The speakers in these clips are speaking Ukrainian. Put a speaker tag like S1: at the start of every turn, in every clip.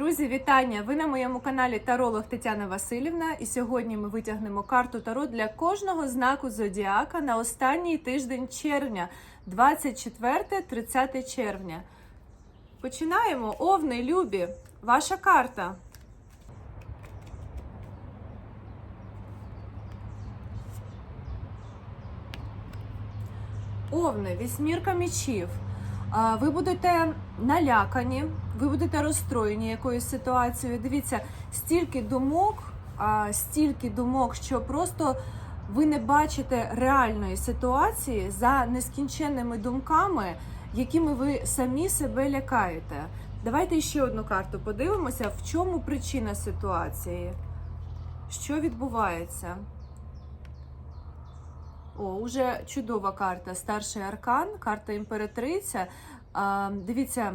S1: Друзі, вітання! Ви на моєму каналі Таролог Тетяна Васильівна. І сьогодні ми витягнемо карту Таро для кожного знаку зодіака на останній тиждень червня, 24-30 червня. Починаємо. Овни, любі, ваша карта. Овни, вісьмірка мічів. Ви будете налякані, ви будете розстроєні якоюсь ситуацією. Дивіться, стільки думок, стільки думок, що просто ви не бачите реальної ситуації за нескінченними думками, якими ви самі себе лякаєте. Давайте ще одну карту подивимося, в чому причина ситуації, що відбувається. О, уже чудова карта. Старший аркан, карта імператриця. А, дивіться,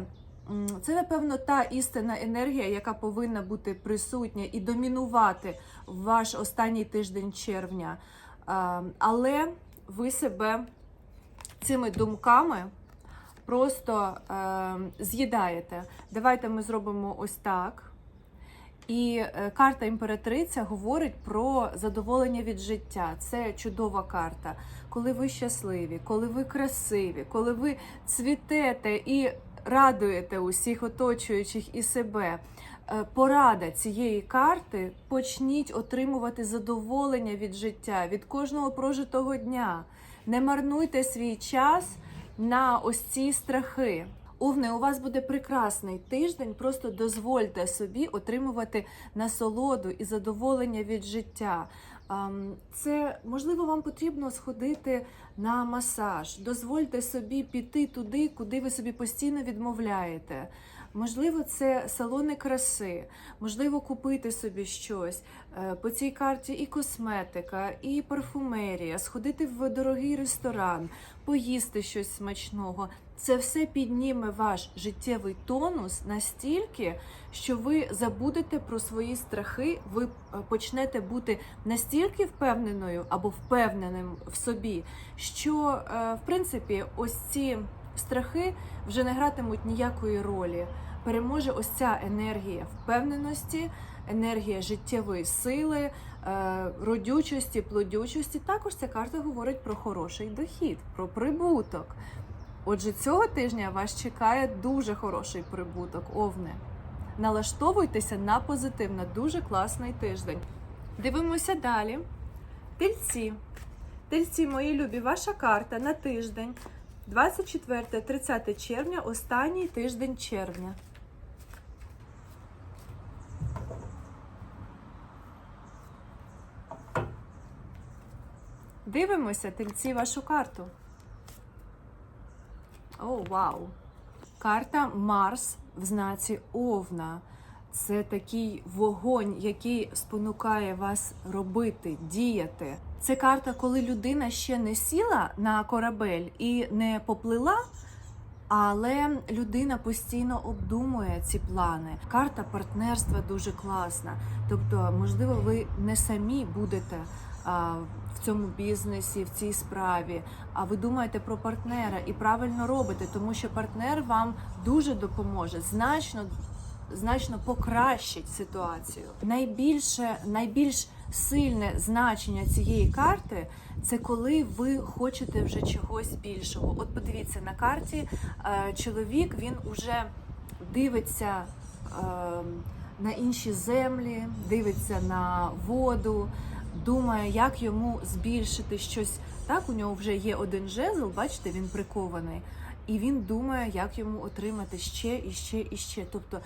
S1: це напевно та істинна енергія, яка повинна бути присутня і домінувати в ваш останній тиждень червня. А, але ви себе цими думками просто е, з'їдаєте. Давайте ми зробимо ось так. І е, карта імператриця говорить про задоволення від життя. Це чудова карта. Коли ви щасливі, коли ви красиві, коли ви цвітете і радуєте усіх оточуючих і себе. Е, Порада цієї карти почніть отримувати задоволення від життя, від кожного прожитого дня. Не марнуйте свій час на ось ці страхи. Овни, у вас буде прекрасний тиждень. Просто дозвольте собі отримувати насолоду і задоволення від життя. Це можливо вам потрібно сходити на масаж. Дозвольте собі піти туди, куди ви собі постійно відмовляєте. Можливо, це салони краси, можливо, купити собі щось. Е, По цій карті і косметика, і парфумерія, сходити в дорогий ресторан, поїсти щось смачного. Це все підніме ваш життєвий тонус настільки, що ви забудете про свої страхи, ви е, почнете бути настільки впевненою або впевненим в собі, що е, в принципі ось ці страхи вже не гратимуть ніякої ролі. Переможе ось ця енергія впевненості, енергія життєвої сили, е, родючості, плодючості. Також ця карта говорить про хороший дохід, про прибуток. Отже, цього тижня вас чекає дуже хороший прибуток, овни. Налаштовуйтеся на позитив, на дуже класний тиждень. Дивимося далі. Тельці. Тельці, мої любі, ваша карта на тиждень 24-30 червня, останній тиждень червня. Дивимося, тельці, вашу карту. О, вау! Карта Марс в знаці Овна. Це такий вогонь, який спонукає вас робити, діяти. Це карта, коли людина ще не сіла на корабель і не поплила, але людина постійно обдумує ці плани. Карта партнерства дуже класна. Тобто, можливо, ви не самі будете в цьому бізнесі, в цій справі, а ви думаєте про партнера і правильно робите, тому що партнер вам дуже допоможе, значно значно покращить ситуацію. Найбільше, найбільш сильне значення цієї карти це коли ви хочете вже чогось більшого. От подивіться на карті, е, чоловік він уже дивиться е, на інші землі, дивиться на воду, думає, як йому збільшити щось. Так, у нього вже є один жезл, бачите, він прикований, і він думає, як йому отримати ще і ще і ще. Тобто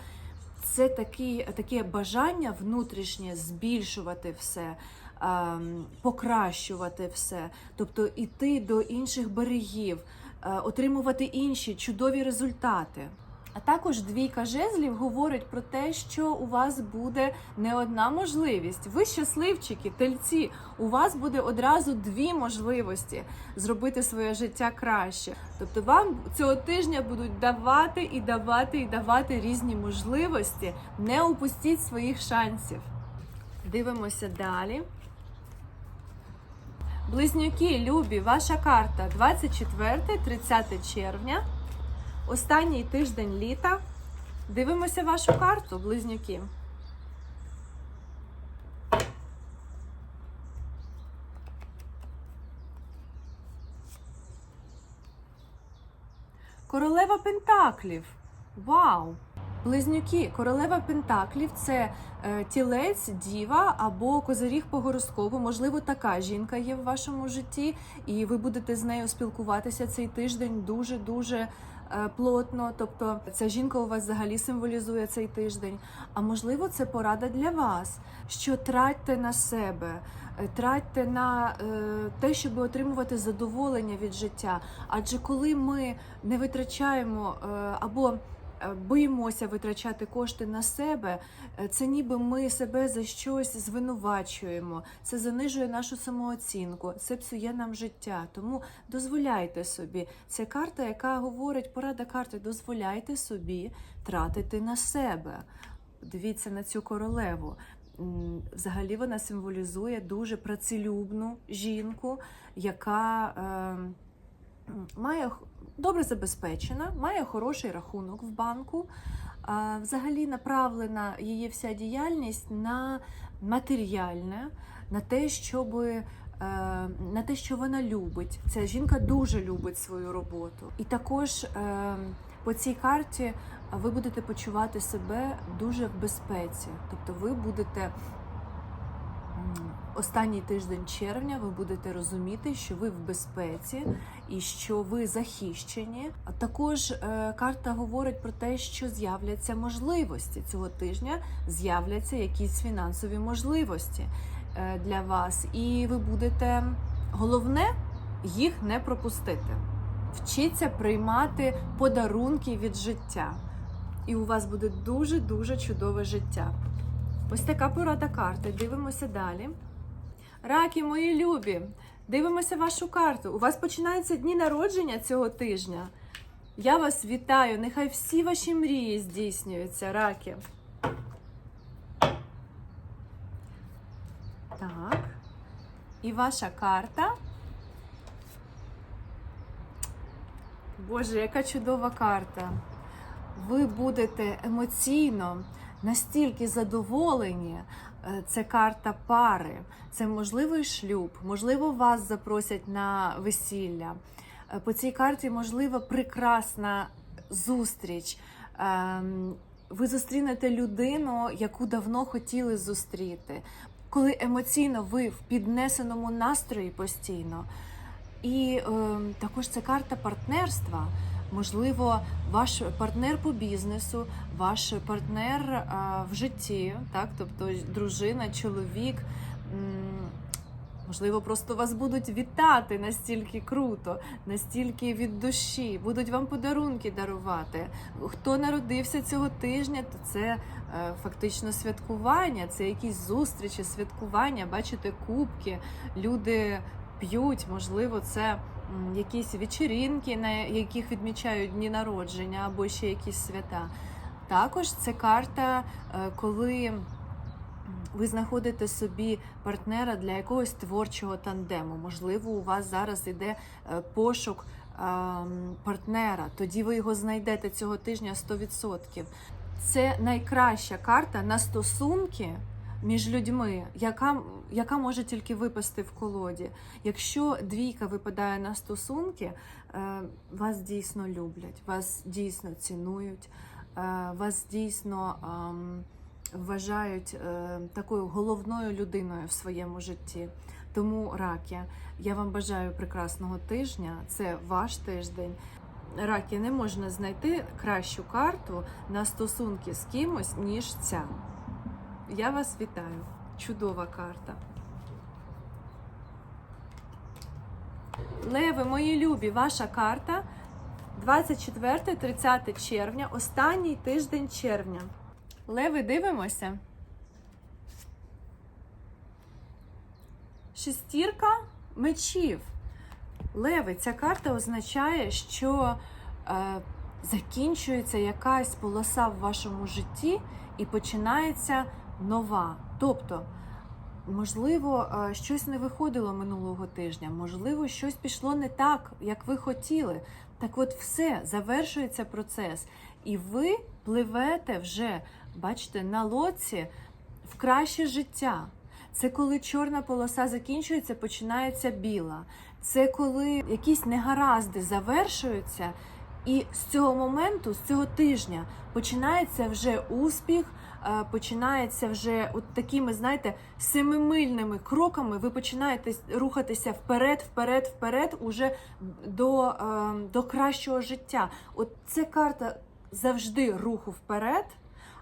S1: це такі, таке бажання внутрішнє збільшувати все, ем, покращувати все, тобто іти до інших берегів, е, отримувати інші чудові результати. А також двійка жезлів говорить про те, що у вас буде не одна можливість. Ви щасливчики, тельці. У вас буде одразу дві можливості зробити своє життя краще. Тобто вам цього тижня будуть давати і давати і давати різні можливості. Не упустіть своїх шансів. Дивимося далі. Близнюки, любі, ваша карта 24-30 червня. Останній тиждень літа. Дивимося вашу карту, близнюки. Королева Пентаклів. Вау! Близнюки, королева Пентаклів це е, тілець, діва або козиріг по гороскопу. Можливо, така жінка є в вашому житті, і ви будете з нею спілкуватися цей тиждень дуже дуже е, плотно. Тобто, ця жінка у вас взагалі символізує цей тиждень. А можливо, це порада для вас, що тратьте на себе. е, Тратьте на е, те, щоб отримувати задоволення від життя. Адже коли ми не витрачаємо е, або е, боїмося витрачати кошти на себе, е, це ніби ми себе за щось звинувачуємо. Це занижує нашу самооцінку, це псує нам життя. Тому дозволяйте собі. Це карта, яка говорить, порада карти, дозволяйте собі тратити на себе. Дивіться на цю королеву. Взагалі вона символізує дуже працелюбну жінку, яка е, має добре забезпечена, має хороший рахунок в банку. Взагалі направлена її вся діяльність на матеріальне, на те, щоб на те, що вона любить. Ця жінка дуже любить свою роботу. І також е, по цій карті ви будете почувати себе дуже в безпеці. Тобто ви будете останній тиждень червня ви будете розуміти, що ви в безпеці і що ви захищені. Також е, карта говорить про те, що з'являться можливості цього тижня, з'являться якісь фінансові можливості е, для вас, і ви будете головне їх не пропустити. Вчіться приймати подарунки від життя. І у вас буде дуже дуже чудове життя. Ось така порада карти. Дивимося далі. Раки, мої любі, дивимося вашу карту. У вас починаються дні народження цього тижня. Я вас вітаю. Нехай всі ваші мрії здійснюються, раки. Так. І ваша карта. Боже, яка чудова карта. Ви будете емоційно настільки задоволені. Е, Це карта пари, це можливий шлюб, можливо, вас запросять на весілля. Е, По цій карті можлива прекрасна зустріч. Ем, Ви зустрінете людину, яку давно хотіли зустріти, коли емоційно ви в піднесеному настрої постійно. І ем, також це карта партнерства. Можливо, ваш партнер по бізнесу, ваш партнер а, в житті, так, тобто дружина, чоловік. Можливо, просто вас будуть вітати настільки круто, настільки від душі, будуть вам подарунки дарувати. Хто народився цього тижня, то це е, фактично святкування, це якісь зустрічі, святкування. Бачите, кубки, люди п'ють, можливо, це якісь вечірінки, на яких відмічають дні народження або ще якісь свята. Також це карта, е, коли ви знаходите собі партнера для якогось творчого тандему. Можливо, у вас зараз іде е, пошук ем, партнера, тоді ви його знайдете цього тижня 100%. Це найкраща карта на стосунки між людьми, яка, яка може тільки випасти в колоді. Якщо двійка випадає на стосунки, е, вас дійсно люблять, вас дійсно цінують, е, вас дійсно ем, вважають е, такою головною людиною в своєму житті. Тому раки, я вам бажаю прекрасного тижня. Це ваш тиждень. Раки не можна знайти кращу карту на стосунки з кимось, ніж ця. Я вас вітаю. Чудова карта. Леви, мої любі, ваша карта 24-30 червня, останній тиждень червня. Леви, дивимося. Шестірка мечів. Леви, ця карта означає, що е, закінчується якась полоса в вашому житті і починається нова. Тобто, можливо, е, щось не виходило минулого тижня, можливо, щось пішло не так, як ви хотіли. Так от, все, завершується процес. І ви пливете вже, бачите, на лодці в краще життя. Це коли чорна полоса закінчується, починається біла. Це коли якісь негаразди завершуються, і з цього моменту, з цього тижня, починається вже успіх, е, починається вже от такими, знаєте, семимильними кроками. Ви починаєте рухатися вперед, вперед, вперед, уже до, е, до кращого життя. От це карта завжди руху вперед.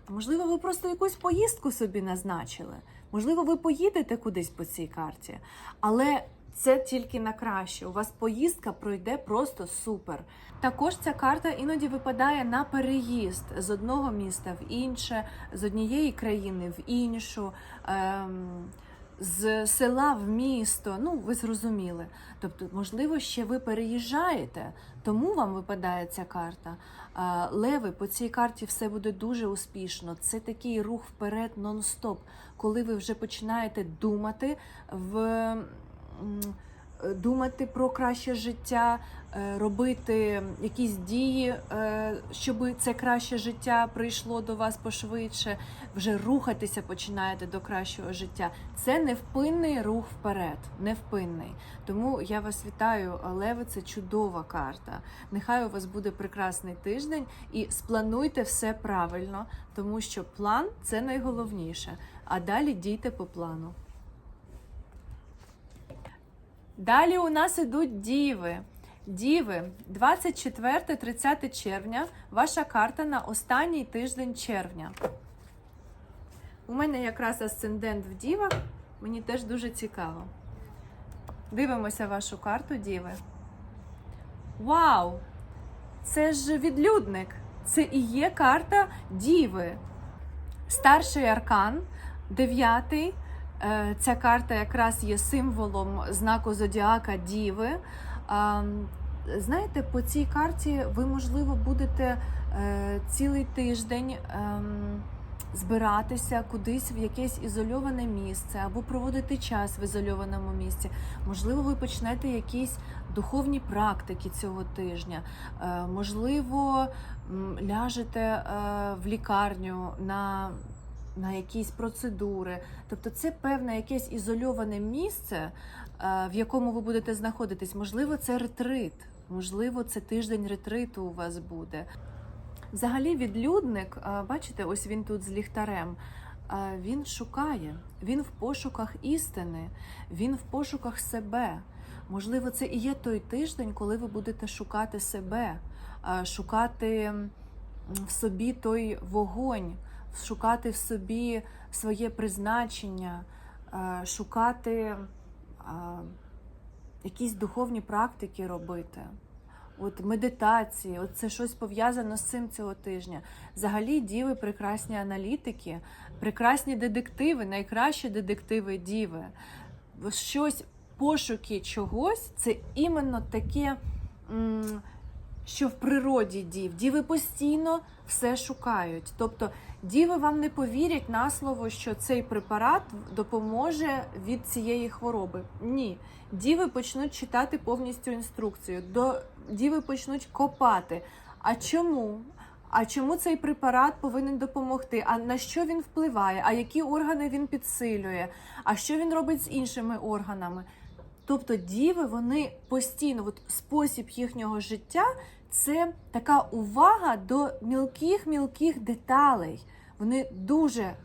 S1: А можливо, ви просто якусь поїздку собі назначили. Можливо, ви поїдете кудись по цій карті, але це тільки на краще. У вас поїздка пройде просто супер. Також ця карта іноді випадає на переїзд з одного міста в інше, з однієї країни в іншу. Ем, з села в місто, ну ви зрозуміли. Тобто, можливо, ще ви переїжджаєте, тому вам випадає ця карта. Леви, по цій карті все буде дуже успішно. Це такий рух вперед нон-стоп, коли ви вже починаєте думати в. М, Думати про краще життя, е, робити якісь дії, е, щоб це краще життя прийшло до вас пошвидше, вже рухатися починаєте до кращого життя. Це невпинний рух вперед, невпинний. Тому я вас вітаю, Леви, це чудова карта. Нехай у вас буде прекрасний тиждень і сплануйте все правильно, тому що план це найголовніше. А далі дійте по плану. Далі у нас ідуть діви. Діви, 24-30 червня. Ваша карта на останній тиждень червня. У мене якраз асцендент в дівах. Мені теж дуже цікаво. Дивимося вашу карту, Діви. Вау! Це ж відлюдник. Це і є карта Діви. Старший аркан, дев'ятий. Е, Ця карта якраз є символом знаку зодіака Діви. Знаєте, по цій карті ви, можливо, будете е, цілий тиждень ем, збиратися кудись в якесь ізольоване місце або проводити час в ізольованому місці. Можливо, ви почнете якісь духовні практики цього тижня. Е, Можливо, ляжете в лікарню на на якісь процедури. Тобто це певне якесь ізольоване місце, е, в якому ви будете знаходитись. Можливо, це ретрит, можливо, це тиждень ретриту у вас буде. Взагалі, відлюдник, е, бачите, ось він тут з ліхтарем. е, Він шукає, він в пошуках істини, він в пошуках себе. Можливо, це і є той тиждень, коли ви будете шукати себе, шукати в собі той вогонь, шукати в собі своє призначення, е, шукати е, якісь духовні практики робити. От медитації, от це щось пов'язано з цим цього тижня. Взагалі, діви прекрасні аналітики, прекрасні детективи, найкращі детективи діви. Щось, пошуки чогось це іменно таке, що в природі дів. Діви постійно все шукають. Тобто діви вам не повірять на слово, що цей препарат допоможе від цієї хвороби. Ні. Діви почнуть читати повністю інструкцію. До діви почнуть копати. А чому? А чому цей препарат повинен допомогти? А на що він впливає? А які органи він підсилює? А що він робить з іншими органами? Тобто діви вони постійно, от спосіб їхнього життя це така увага до мілких-мілких деталей. Вони дуже е,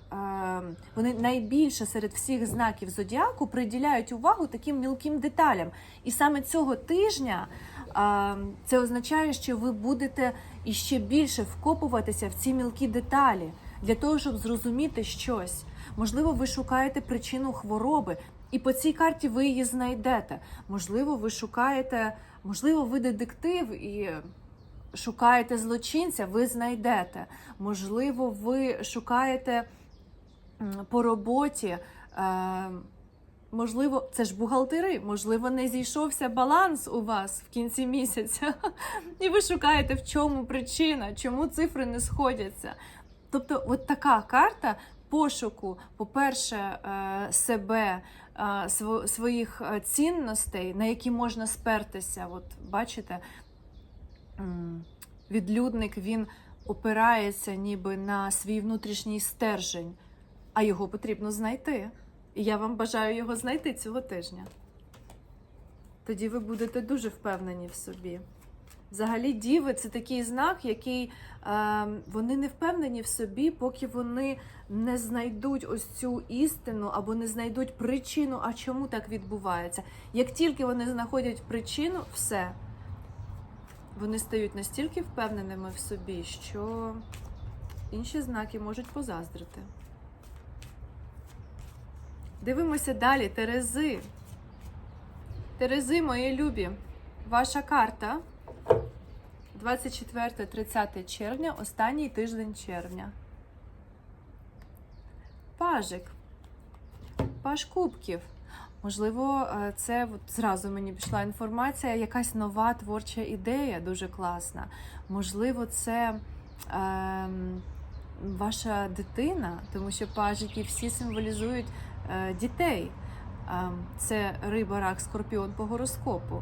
S1: вони найбільше серед всіх знаків зодіаку приділяють увагу таким мілким деталям. І саме цього тижня е, це означає, що ви будете іще більше вкопуватися в ці мілкі деталі для того, щоб зрозуміти щось. Можливо, ви шукаєте причину хвороби, і по цій карті ви її знайдете. Можливо, ви шукаєте, можливо, ви детектив і шукаєте злочинця, ви знайдете. Можливо, ви шукаєте по роботі. Е, Можливо, це ж бухгалтери, можливо, не зійшовся баланс у вас в кінці місяця, і ви шукаєте, в чому причина, чому цифри не сходяться. Тобто, от така карта пошуку, по-перше, е, себе, е, своїх е, цінностей, на які можна спертися. От бачите, відлюдник він опирається ніби на свій внутрішній стержень, а його потрібно знайти. І я вам бажаю його знайти цього тижня. Тоді ви будете дуже впевнені в собі. Взагалі, діви це такий знак, який е, вони не впевнені в собі, поки вони не знайдуть ось цю істину або не знайдуть причину, а чому так відбувається. Як тільки вони знаходять причину, все. Вони стають настільки впевненими в собі, що інші знаки можуть позаздрити. Дивимося далі. Терези. Терези, мої любі. Ваша карта 24-30 червня, останній тиждень червня. Пажик. Паж кубків. Можливо, е, це от зразу мені пішла інформація, якась нова творча ідея, дуже класна. Можливо, це ем, ваша дитина, тому що пажики всі символізують е, дітей. Ем, це риба, рак, скорпіон по гороскопу.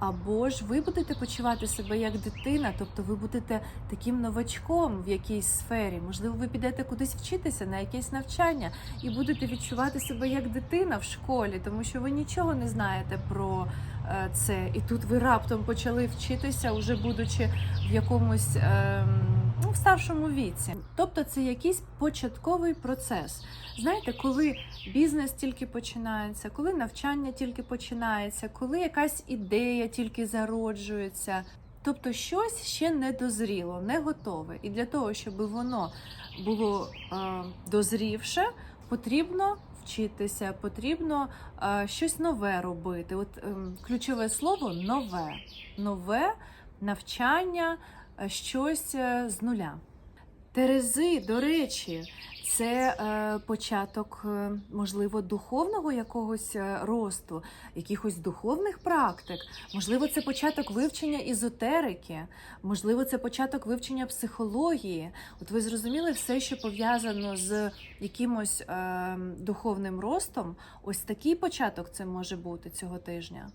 S1: Або ж ви будете почувати себе як дитина, тобто ви будете таким новачком в якійсь сфері. Можливо, ви підете кудись вчитися на якесь навчання і будете відчувати себе як дитина в школі, тому що ви нічого не знаєте про е, це. І тут ви раптом почали вчитися, уже будучи в якомусь ем, ну, в старшому віці. Тобто це якийсь початковий процес. Знаєте, коли бізнес тільки починається, коли навчання тільки починається, коли якась ідея тільки зароджується. Тобто щось ще не дозріло, не готове. І для того, щоб воно було е, дозрівше, потрібно вчитися, потрібно е, щось нове робити. От е, ключове слово нове, нове навчання, щось з нуля. Терези, до речі, це е, початок, е, можливо, духовного якогось е, росту, якихось духовних практик. Можливо, це початок вивчення ізотерики, можливо, це початок вивчення психології. От ви зрозуміли все, що пов'язано з якимось е, духовним ростом. Ось такий початок це може бути цього тижня.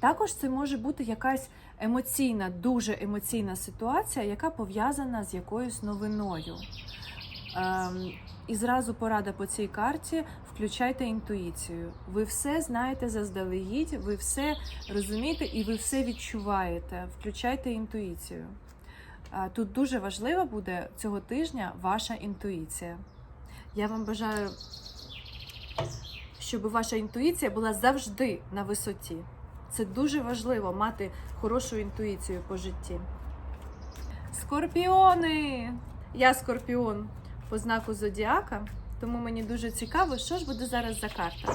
S1: Також це може бути якась емоційна, дуже емоційна ситуація, яка пов'язана з якоюсь новиною. Ем, і зразу порада по цій карті: включайте інтуїцію. Ви все знаєте заздалегідь, ви все розумієте і ви все відчуваєте. Включайте інтуїцію. Тут дуже важлива буде цього тижня ваша інтуїція. Я вам бажаю, щоб ваша інтуїція була завжди на висоті. Це дуже важливо мати хорошу інтуїцію по житті. Скорпіони! Я скорпіон по знаку зодіака, тому мені дуже цікаво, що ж буде зараз за карта.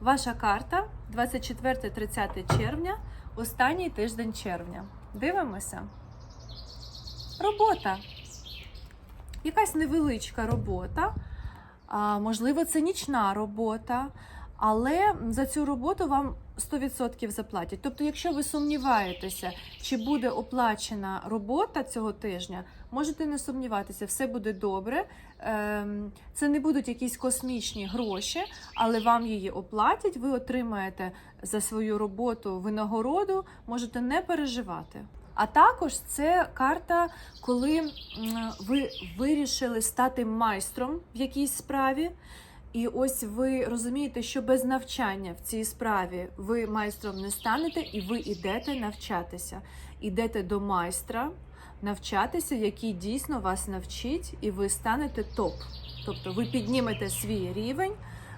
S1: Ваша карта 24-30 червня, останній тиждень червня. Дивимося. Робота. Якась невеличка робота. Можливо, це нічна робота, але за цю роботу вам 100% заплатять. Тобто, якщо ви сумніваєтеся, чи буде оплачена робота цього тижня, можете не сумніватися, все буде добре. Ем, Це не будуть якісь космічні гроші, але вам її оплатять, ви отримаєте за свою роботу винагороду, можете не переживати. А також це карта, коли ви вирішили стати майстром в якійсь справі. І ось ви розумієте, що без навчання в цій справі ви майстром не станете, і ви йдете навчатися. Ідете до майстра навчатися, який дійсно вас навчить, і ви станете топ. Тобто ви піднімете свій рівень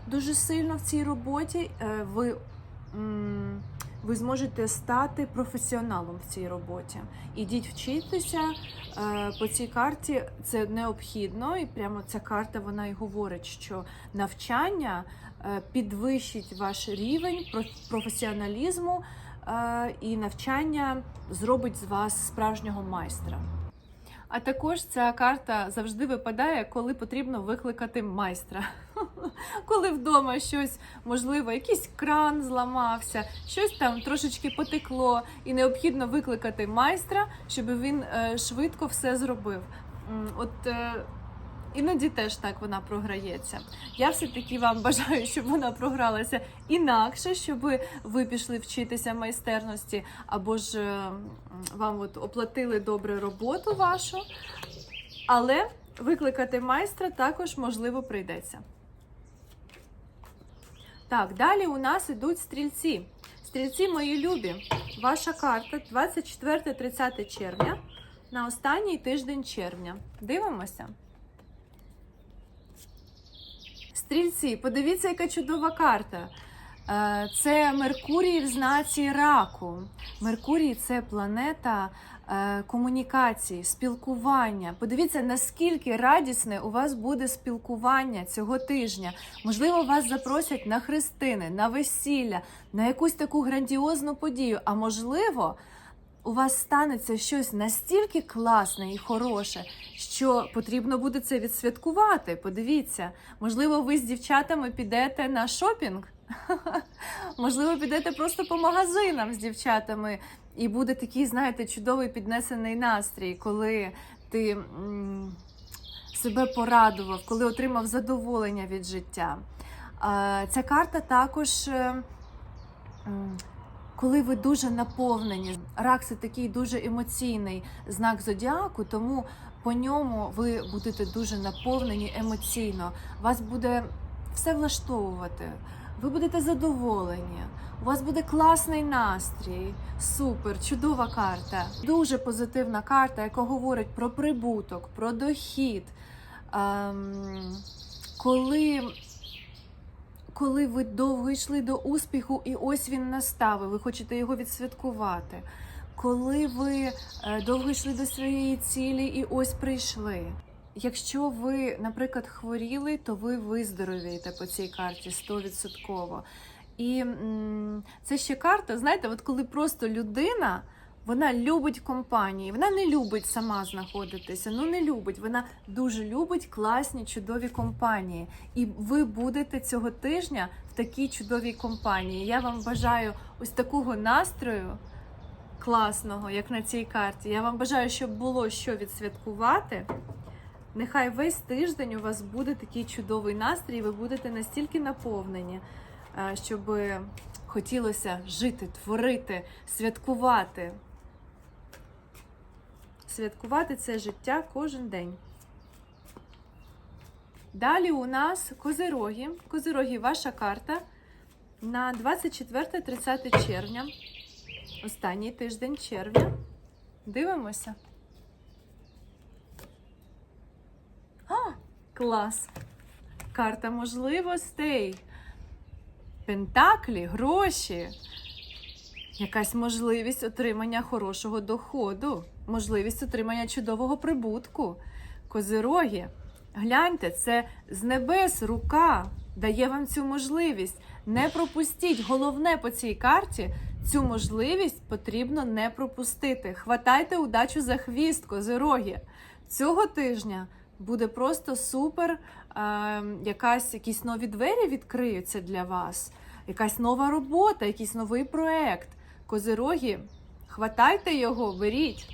S1: дуже сильно в цій роботі. е, Ви, ви зможете стати професіоналом в цій роботі. Ідіть вчитися е, по цій карті. Це необхідно, і прямо ця карта вона і говорить, що навчання е, підвищить ваш рівень проф- професіоналізму, е, і навчання зробить з вас справжнього майстра. А також ця карта завжди випадає, коли потрібно викликати майстра. Коли вдома щось, можливо, якийсь кран зламався, щось там трошечки потекло, і необхідно викликати майстра, щоб він е, швидко все зробив. От е, Іноді теж так вона програється. Я все-таки вам бажаю, щоб вона програлася інакше, щоб ви пішли вчитися майстерності, або ж е, вам от оплатили добре роботу вашу. Але викликати майстра також можливо прийдеться. Так, далі у нас ідуть стрільці. Стрільці, мої любі, ваша карта 24-30 червня на останній тиждень червня. Дивимося. Стрільці, подивіться, яка чудова карта. Е, Це Меркурій в знаці раку. Меркурій це планета е, комунікації, спілкування. Подивіться, наскільки радісне у вас буде спілкування цього тижня. Можливо, вас запросять на хрестини, на весілля, на якусь таку грандіозну подію. А можливо, у вас станеться щось настільки класне і хороше, що потрібно буде це відсвяткувати. Подивіться, можливо, ви з дівчатами підете на шопінг. Можливо, підете просто по магазинам з дівчатами, і буде такий, знаєте, чудовий піднесений настрій, коли ти себе порадував, коли отримав задоволення від життя. Ця карта також. е, коли ви дуже наповнені, рак це такий дуже емоційний знак зодіаку, тому по ньому ви будете дуже наповнені емоційно. Вас буде все влаштовувати. Ви будете задоволені, у вас буде класний настрій, супер, чудова карта. Дуже позитивна карта, яка говорить про прибуток, про дохід. Ем, коли, коли ви довго йшли до успіху, і ось він настав, і ви хочете його відсвяткувати. Коли ви е, довго йшли до своєї цілі і ось прийшли. Якщо ви, наприклад, хворіли, то ви виздоровієте по цій карті 100%. І це ще карта, знаєте, от коли просто людина. Вона любить компанії, вона не любить сама знаходитися. Ну не любить. Вона дуже любить класні, чудові компанії. І ви будете цього тижня в такій чудовій компанії. Я вам бажаю ось такого настрою класного, як на цій карті. Я вам бажаю, щоб було що відсвяткувати. Нехай весь тиждень у вас буде такий чудовий настрій, ви будете настільки наповнені, е, щоб хотілося жити, творити, святкувати. Святкувати це життя кожен день. Далі у нас козироги. Козироги ваша карта на 24-30 червня. Останній тиждень червня. Дивимося. А, клас! Карта можливостей. Пентаклі, гроші. Якась можливість отримання хорошого доходу, можливість отримання чудового прибутку. Козироги, гляньте, це з небес рука дає вам цю можливість. Не пропустіть. Головне по цій карті цю можливість потрібно не пропустити. Хватайте удачу за хвіст, козироги. Цього тижня буде просто супер. Е, якась, якісь нові двері відкриються для вас, якась нова робота, якийсь новий проект. Козироги, хватайте його, беріть.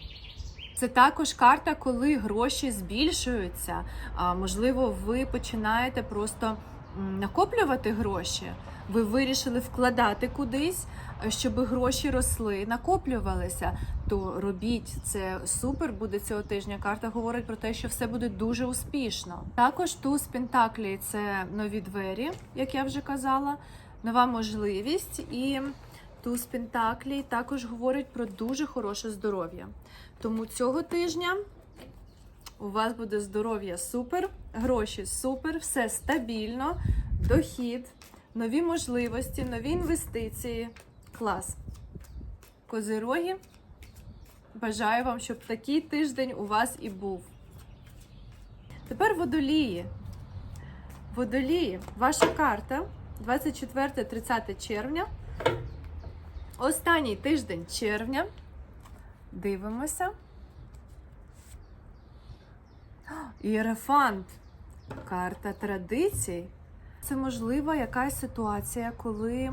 S1: Це також карта, коли гроші збільшуються. А, можливо, ви починаєте просто накоплювати гроші. Ви вирішили вкладати кудись, щоб гроші росли, накоплювалися. То робіть це супер буде цього тижня. Карта говорить про те, що все буде дуже успішно. Також туз Пентаклі це нові двері, як я вже казала, нова можливість і. Туз Пентаклі також говорить про дуже хороше здоров'я. Тому цього тижня у вас буде здоров'я супер, гроші супер, все стабільно, дохід, нові можливості, нові інвестиції. Клас. Козироги. Бажаю вам, щоб такий тиждень у вас і був. Тепер водолії. Водолії, ваша карта 24-30 червня. Останній тиждень червня. Дивимося. Ієрофант. Карта традицій. Це можлива якась ситуація, коли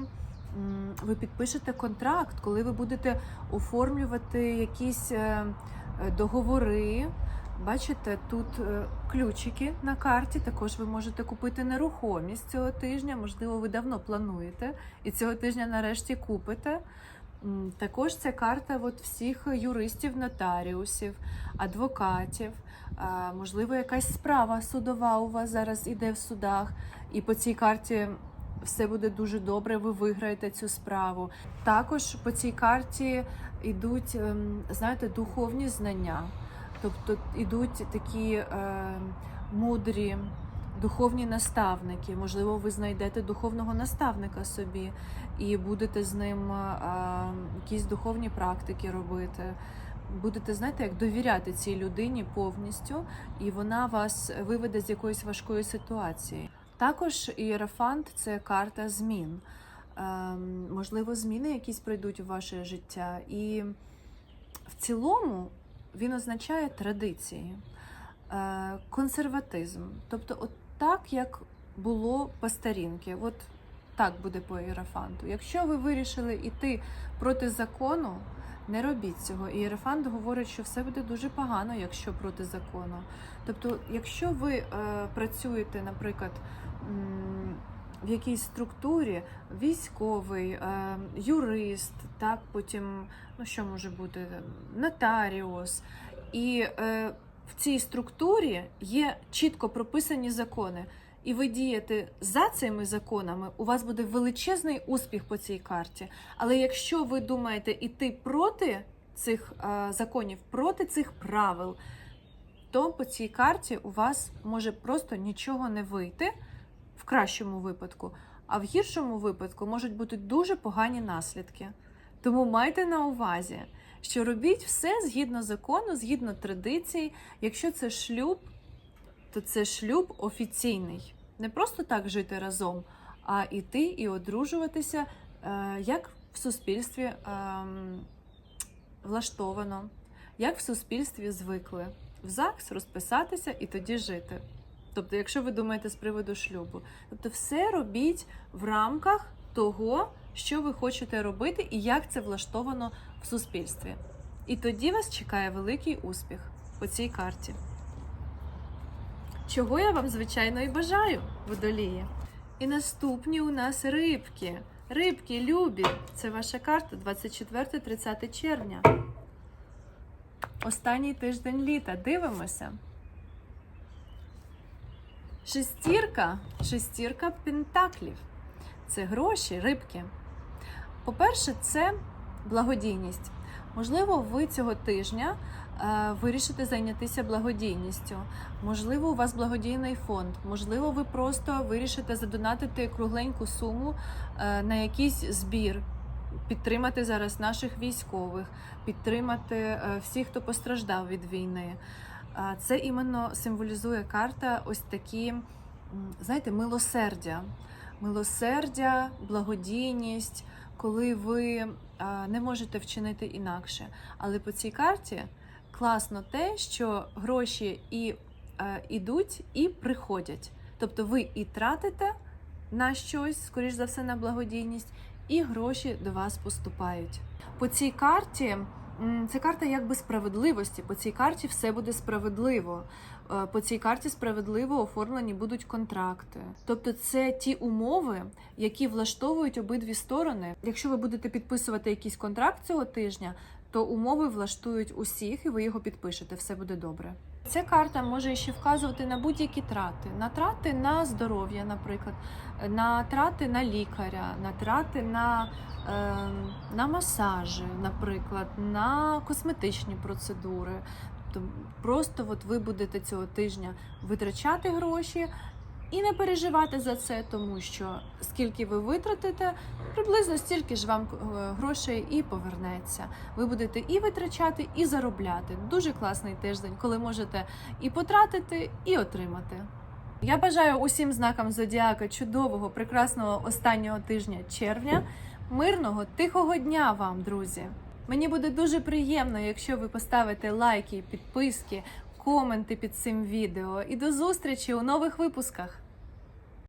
S1: ви підпишете контракт, коли ви будете оформлювати якісь е, е, договори, Бачите, тут е, ключики на карті. Також ви можете купити нерухомість цього тижня. Можливо, ви давно плануєте і цього тижня нарешті купите. Також це карта от всіх юристів, нотаріусів, адвокатів. Можливо, якась справа судова у вас зараз іде в судах, і по цій карті все буде дуже добре. Ви виграєте цю справу. Також по цій карті йдуть, ем, знаєте, духовні знання. Тобто йдуть такі е, мудрі духовні наставники. Можливо, ви знайдете духовного наставника собі і будете з ним е, якісь духовні практики робити. Будете, знаєте, як довіряти цій людині повністю, і вона вас виведе з якоїсь важкої ситуації. Також ієрофант це карта змін. Ем, можливо, зміни якісь прийдуть у ваше життя. І в цілому він означає традиції, е, консерватизм. Тобто, от так, як було по старінки, от так буде по ієрофанту. Якщо ви вирішили йти проти закону, не робіть цього. Ієрофант говорить, що все буде дуже погано, якщо проти закону. Тобто, якщо ви е, працюєте, наприклад, в якійсь структурі, військовий, е, юрист, так, потім, ну що може бути, нотаріус, і е, в цій структурі є чітко прописані закони. І ви дієте за цими законами, у вас буде величезний успіх по цій карті. Але якщо ви думаєте іти проти цих е, законів, проти цих правил, то по цій карті у вас може просто нічого не вийти в кращому випадку, а в гіршому випадку можуть бути дуже погані наслідки. Тому майте на увазі, що робіть все згідно закону, згідно традицій. Якщо це шлюб, то це шлюб офіційний. Не просто так жити разом, а іти і одружуватися, е, як в суспільстві ем, влаштовано, як в суспільстві звикли. В ЗАГС розписатися і тоді жити. Тобто, якщо ви думаєте з приводу шлюбу, тобто все робіть в рамках того, що ви хочете робити і як це влаштовано в суспільстві. І тоді вас чекає великий успіх по цій карті. Чого я вам, звичайно, і бажаю, водолії. І наступні у нас рибки. Рибки, любі. Це ваша карта 24-30 червня. Останній тиждень літа. Дивимося. Шестірка, шестірка пентаклів. Це гроші, рибки. По-перше, це благодійність. Можливо, ви цього тижня е, вирішите зайнятися благодійністю. Можливо, у вас благодійний фонд. Можливо, ви просто вирішите задонатити кругленьку суму е, на якийсь збір, підтримати зараз наших військових, підтримати е, всіх, хто постраждав від війни. Це іменно символізує карта ось такі, знаєте, милосердя. Милосердя, благодійність, коли ви не можете вчинити інакше. Але по цій карті класно те, що гроші і е, ідуть, і приходять. Тобто ви і тратите на щось, скоріш за все, на благодійність, і гроші до вас поступають. По цій карті це карта якби справедливості. По цій карті все буде справедливо. Е, По цій карті справедливо оформлені будуть контракти. Тобто, це ті умови, які влаштовують обидві сторони. Якщо ви будете підписувати якийсь контракт цього тижня, то умови влаштують усіх, і ви його підпишете. Все буде добре. Ця карта може ще вказувати на будь-які трати, на трати на здоров'я, наприклад, на трати на лікаря, на трати на, е, на масажі, наприклад, на косметичні процедури. Тобто просто от ви будете цього тижня витрачати гроші і не переживати за це, тому що скільки ви витратите, приблизно стільки ж вам е, грошей і повернеться. Ви будете і витрачати, і заробляти. Дуже класний тиждень, коли можете і потратити, і отримати. Я бажаю усім знакам зодіака чудового, прекрасного останнього тижня червня, мирного, тихого дня вам, друзі! Мені буде дуже приємно, якщо ви поставите лайки, підписки, коменти під цим відео. І до зустрічі у нових випусках!